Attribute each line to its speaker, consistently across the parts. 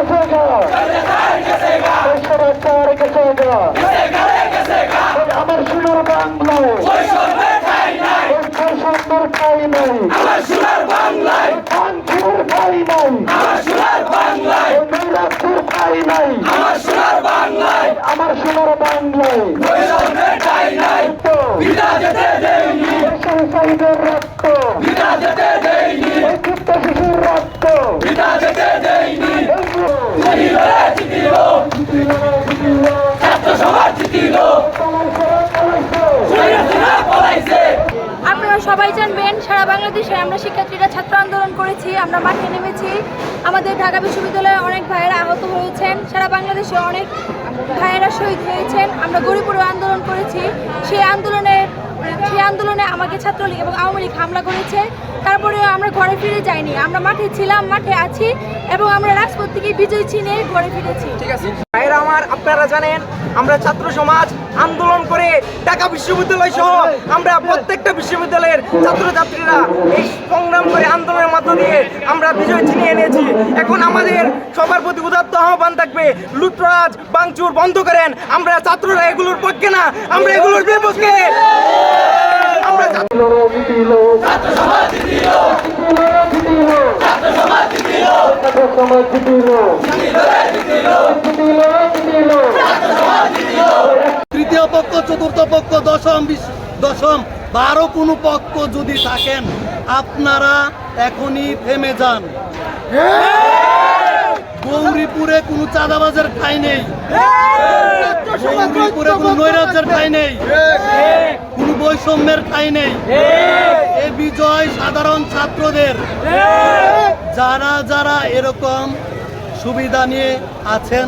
Speaker 1: গেছে গা সরকার গেছে গা ওই আমার সোনার বাংলায় সুন্দর ঠাই নাই কাঞ্চুর ঠাই নাই নৈরাজ্যের ঠাই নাই আমার সোনার বাংলায় রক্ত
Speaker 2: সবাই জানবেন, সারা বাংলাদেশে আমরা শিক্ষার্থীরা ছাত্র আন্দোলন করেছি, আমরা মাঠে নেমেছি। আমাদের ঢাকা বিশ্ববিদ্যালয়ে অনেক ভাইয়েরা আহত হয়েছেন, সারা বাংলাদেশে অনেক ভাইয়েরা শহীদ হয়েছেন। আমরা গরিপুরে আন্দোলন করেছি। সেই আন্দোলনের সেই আন্দোলনে আমাকে ছাত্রলীগ এবং আওয়ামী লীগ হামলা করেছে। তারপরেও আমরা ঘরে ফিরে যাইনি। আমরা মাঠে ছিলাম, মাঠে আছি এবং আমরা রাজপথ থেকে বিজয় চিনে ঘরে ফিরেছি।
Speaker 3: ঠিক আছে। ভাইরা আমার, আপনারা জানেন, আমরা ছাত্র সমাজ আন্দোলন করে ঢাকা বিশ্ববিদ্যালয় সহ আমরা প্রত্যেকটা বিশ্ববিদ্যালয়ের ছাত্রছাত্রীরা এই সংগ্রাম করে আন্দোলনের মধ্য দিয়ে আমরা বিজয় ছিনিয়ে এনেছি এখন আমাদের সবার প্রতি উদাত্ত আহ্বান থাকবে, লুটরাজ, বাংচুর বন্ধ করেন। আমরা ছাত্ররা এগুলোর পক্ষে না, আমরা এগুলোর বিপক্ষে। আমরা ছাত্র-
Speaker 1: সমাজ
Speaker 4: বা আরও কোনো পক্ষ যদি থাকেন, আপনারা এখনই থেমে যান। গৌরীপুরে কোনো চাঁদাবাজের ঠাই নেই। গৌরীপুরে কোনো নৈরাজ্যের ঠাই নেই। কোনো বৈষম্যের ঠাই নেই। এ বিজয় সাধারণ ছাত্রদের। যারা যারা এরকম সুবিধা নিয়ে আছেন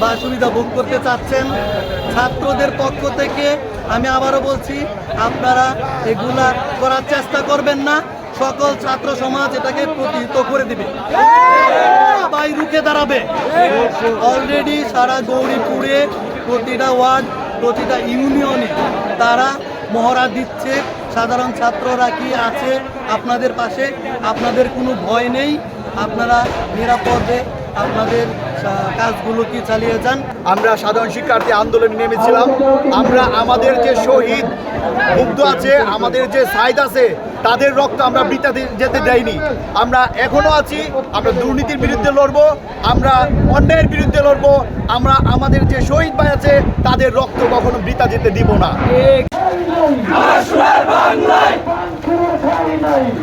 Speaker 4: বা সুবিধা ভোগ করতে চাচ্ছেন ছাত্রদের পক্ষ থেকে আমি আবারও বলছি, আপনারা এগুলা করার চেষ্টা করবেন না। সকল ছাত্র সমাজ এটাকে প্রতিহিত করে দিবে। সবাই রুখে দাঁড়াবে। অলরেডি সারা গৌরীপুরে প্রতিটা ওয়ার্ড, প্রতিটা ইউনিয়নে তারা মহড়া দিচ্ছে। সাধারণ ছাত্ররা কি আছে আপনাদের পাশে? আপনাদের কোনো ভয় নেই? আপনারা নিরাপদে আপনাদের কাজগুলো কি চালিয়ে যান?
Speaker 5: আমরা সাধারণ শিক্ষার্থী আন্দোলনে নেমেছিলাম। আমরা আমাদের যে শহীদ মুগ্ধ আছে আমাদের যে সাইদ আছে তাদের রক্ত আমরা বৃথা দি- যেতে দেয়নি। আমরা এখনও আছি আমরা দুর্নীতির বিরুদ্ধে লড়বো আমরা অন্যায়ের বিরুদ্ধে লড়বো আমরা আমাদের যে শহীদ ভাই আছে তাদের রক্ত কখনো বৃথা যেতে দিব না।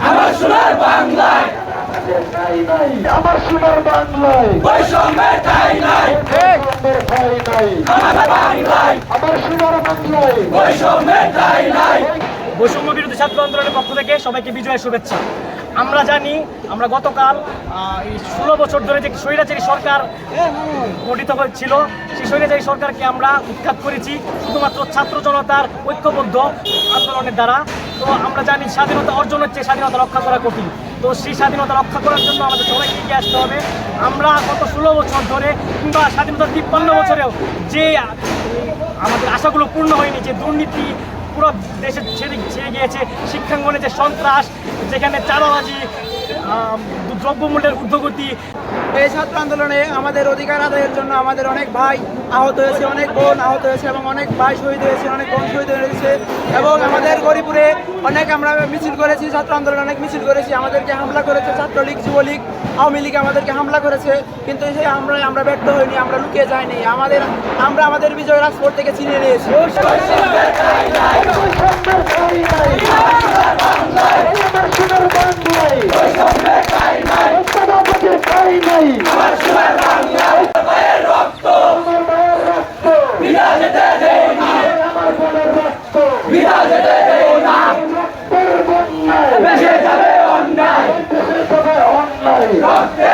Speaker 1: আমার সোনার বাংলায়। বৈষম্যের ঠাই নাই। আমার সোনার বাংলায়।
Speaker 6: বৈষম্য বিরোধী ছাত্র আন্দোলনের পক্ষ থেকে সবাইকে বিজয়ের শুভেচ্ছা। আমরা জানি, আমরা গতকাল এই ষোলো বছর ধরে যে স্বৈরাচারী সরকার গঠিত হয়েছিল, সেই স্বৈরাচারী সরকারকে আমরা উৎখাত করেছি, শুধুমাত্র ছাত্র জনতার ঐক্যবদ্ধ আন্দোলনের দ্বারা। তো আমরা জানি স্বাধীনতা অর্জন হচ্ছে স্বাধীনতা রক্ষা করা কঠিন। তো সেই স্বাধীনতা রক্ষা করার জন্য আমাদের সবাইকে এগিয়ে আসতে হবে। আমরা গত ষোলো বছর ধরে কিংবা স্বাধীনতা তিপ্পান্ন বছরেও যে আমাদের আশাগুলো পূর্ণ হয়নি, যে দুর্নীতি পুরো দেশে ছেড়ে গিয়েছে। শিক্ষাঙ্গনে যে সন্ত্রাস যেখানে চাঁদাবাজি আম, দ্রব্যমূল্যের ঊর্ধ্বগতি
Speaker 3: এই ছাত্র আন্দোলনে আমাদের অধিকার আদায়ের জন্য আমাদের অনেক ভাই আহত হয়েছে অনেক বোন আহত হয়েছে এবং অনেক ভাই শহীদ হয়েছে অনেক বোন শহীদ হয়েছে এবং আমাদের গরিপুরে অনেক আমরা মিছিল করেছি ছাত্র আন্দোলনে অনেক মিছিল করেছি আমাদেরকে হামলা করেছে ছাত্রলীগ যুবলীগ আওয়ামী লীগ আমাদেরকে হামলা করেছে কিন্তু সেই আমরা আমরা ব্যর্থ হইনি আমরা লুকিয়ে যাইনি আমাদের আমরা আমাদের বিজয় রাজপথ থেকে চিনে নিয়েছি
Speaker 1: ঠাই নাই আমার সোনার বাংলায় ঐক্যবাদের ঠাই রক্ত আমার বাংলায় রক্ত আমার মায়ের রক্ত আমার বোনের রক্ত রক্তের বন্যায় বেঁচে যাবে অন্যায় বেঁচে যাবে রক্তের বন্যায়